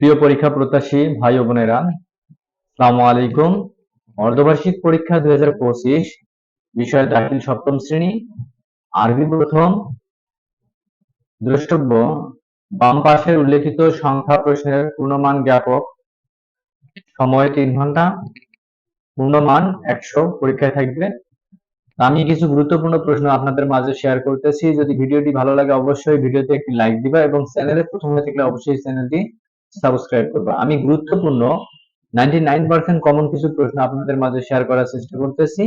প্রিয় পরীক্ষা প্রত্যাশী ভাই বোনেরা সালামু আলাইকুম। অর্ধবার্ষিক পরীক্ষা দুই হাজার পঁচিশ বিষয় দাখিল সপ্তম শ্রেণি, আরবি প্রথম, দ্রষ্টব্য, বাম পাশের উল্লেখিত সংখ্যা প্রশ্নের পূর্ণমান জ্ঞাপক, সময় তিন ঘণ্টা, পূর্ণমান একশো পরীক্ষায় থাকবে। আমি কিছু গুরুত্বপূর্ণ প্রশ্ন আপনাদের মাঝে শেয়ার করতেছি। যদি ভিডিওটি ভালো লাগে অবশ্যই ভিডিওতে একটি লাইক দিবা এবং চ্যানেলে প্রথম থাকলে অবশ্যই চ্যানেলটি সাবস্ক্রাইব করবা। আমি গুরুত্বপূর্ণ নাইনটি নাইন পার্সেন্ট কমন কিছু প্রশ্ন আপনাদের মাঝে শেয়ার করার চেষ্টা করতেছি।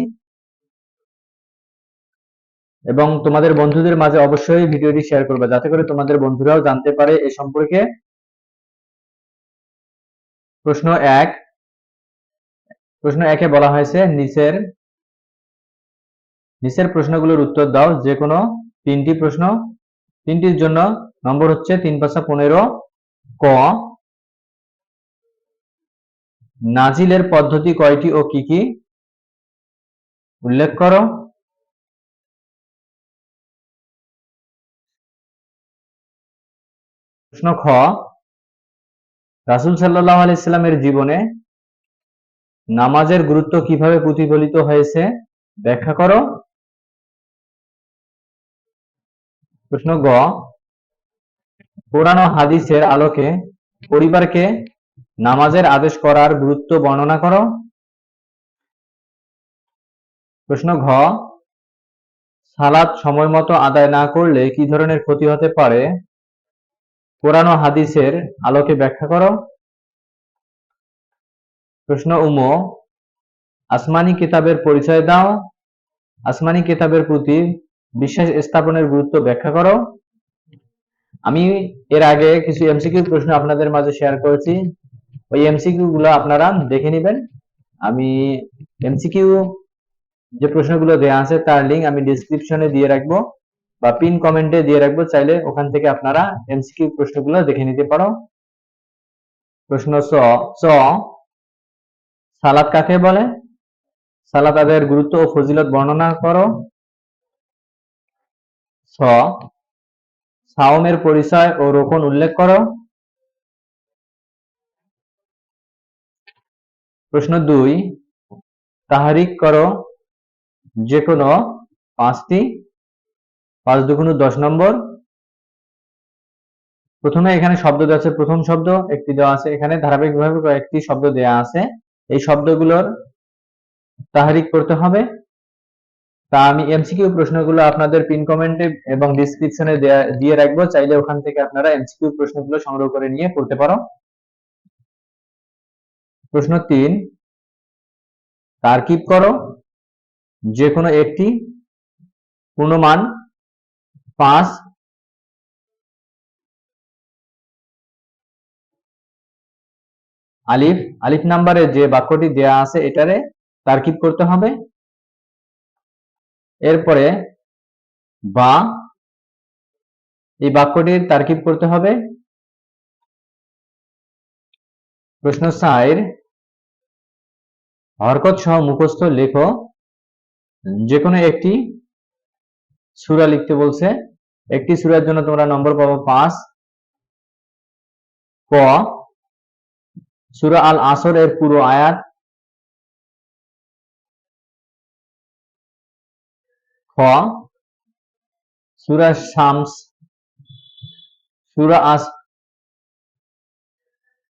এবং তোমাদের বন্ধুদের মাঝে অবশ্যই ভিডিওটি শেয়ার করবে, যাতে করে তোমাদের বন্ধুরাও জানতে পারে এ সম্পর্কে। প্রশ্ন এক। প্রশ্ন একে বলা হয়েছে নিচের। নিচের প্রশ্নগুলোর উত্তর দাও যে কোনো তিনটি প্রশ্ন। তিনটির জন্য নম্বর হচ্ছে তিন পাঁচা পনেরো ক। নাজিলের পদ্ধতি কয়টি ও কি কি? উল্লেখ করো। প্রশ্ন খ, রাসুল সাল্লাহ আলাইস্লামের জীবনে নামাজের গুরুত্ব কীভাবে প্রতিফলিত হয়েছে? ব্যাখ্যা করো। প্রশ্ন গ ও হাদিসের আলোকে পরিবারকে নামাজের আদেশ করার গুরুত্ব বর্ণনা করো। প্রশ্ন ঘ সালাদ সময় মতো আদায় না করলে কি ধরনের ক্ষতি হতে পারে? ও হাদিসের আলোকে ব্যাখ্যা করো। প্রশ্ন উম, আসমানি কিতাবের পরিচয় দাও। আসমানি কিতাবের প্রতি বিশ্বাস স্থাপনের গুরুত্ব ব্যাখ্যা করো। আমি এর আগে কিছু এমসিকিউ প্রশ্ন আপনাদের মাঝে শেয়ার করেছি। ওই এমসিকিউ গুলো আপনারা দেখে নেবেন। আমি এমসিকিউ যে প্রশ্নগুলো দেওয়া আছে তার লিঙ্ক আমি ডিসক্রিপশনে দিয়ে রাখব বা পিন কমেন্টে দিয়ে রাখব। চাইলে ওখান থেকে আপনারা এমসিকিউ প্রশ্নগুলো দেখে নিতে পারো। প্রশ্ন স, চ, সালাত কাকে বলে? সালাত আদায়ের গুরুত্ব ও ফজিলত বর্ণনা করো। ছ সাওমের পরিচয় ও রোকন উল্লেখ করো। প্রশ্ন দুই, তাহারিক করো যে কোনো পাঁচটি, পাঁচ দুগুণ দশ নম্বর। প্রথমে এখানে শব্দ দেওয়া আছে, প্রথম শব্দ একটি দেওয়া আছে, এখানে ধারাবাহিকভাবে কয়েকটি শব্দ দেওয়া আছে। এই শব্দগুলোর তাহারিক করতে হবে। তা আমি এমসিকিউ প্রশ্নগুলো আপনাদের পিন কমেন্টে এবং ডিসক্রিপশনে দিয়ে রাখব, চাইলে ওখান থেকে আপনারা এমসিকিউ প্রশ্নগুলো সংগ্রহ করে নিয়ে পড়তে পারো। প্রশ্ন তিন, তারকিব করো যে কোনো একটি পূর্ণমান পাঁচ আলিফ আলিফ নাম্বারে যে বাক্যটি দেয়া আছে এটারে তারকিব করতে হবে। এরপরে বা, এই বাক্যটির তারকিব করতে হবে। প্রশ্ন সাইর হরকত সহ মুখস্থ লেখো। যে কোনো একটি সুরা লিখতে বলছে। একটি সুরার জন্য তোমরা নম্বর পাবো পাঁচ। ক। সুরা আল আসর এর পুরো আয়াত। খ। সুরা শামস। সুরা আস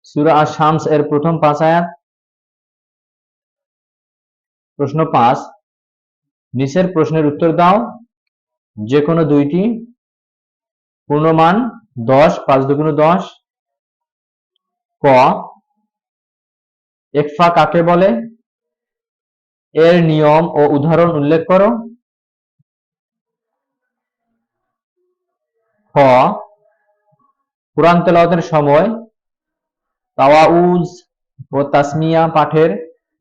সুরা শামস এর প্রথম পাঁচ আয়াত। প্রশ্ন পাঁচ। নিচের প্রশ্নের উত্তর দাও। যে কোনো দুইটি। পূর্ণমান দশ, পাঁচ দুগুণ দশ। ক। একফা কাকে বলে? এর নিয়ম ও উদাহরণ উল্লেখ করো। খ। কোরআন তেলাওয়াতের সময় তাওয়াউজ ও তাসমিয়া পাঠের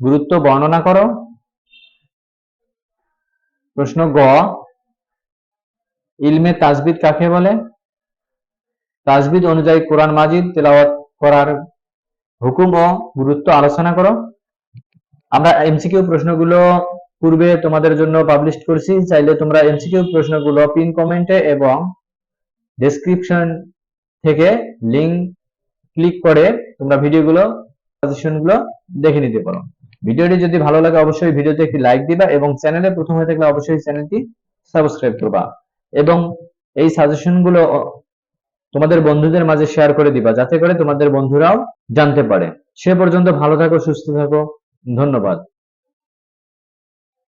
গুরুত্ব বর্ণনা করো। প্রশ্ন গ, ইলমে তাজবিদ কাকে বলে? তাজবিদ অনুযায়ী কোরআন মাজিদ তেলাওয়াত করার হুকুম ও গুরুত্ব আলোচনা করো। আমরা এমসিকিউ প্রশ্নগুলো পূর্বে তোমাদের জন্য পাবলিশ করছি, চাইলে তোমরা এমসিকিউ প্রশ্নগুলো পিন কমেন্টে এবং ডেসক্রিপশন থেকে লিংক ক্লিক করে তোমরা ভিডিওগুলো সাজেশনগুলো দেখে নিতে পারো। ভিডিওটি যদি ভালো লাগে, অবশ্যই ভিডিওতে একটি লাইক দিবা এবং চ্যানেলে প্রথম হয়ে থাকলে অবশ্যই চ্যানেলটি সাবস্ক্রাইব করবা এবং এই সাজেশনগুলো তোমাদের বন্ধুদের মাঝে শেয়ার করে দিবা যাতে করে তোমাদের বন্ধুরাও জানতে পারে। সে পর্যন্ত ভালো থাকো, সুস্থ থাকো, ধন্যবাদ।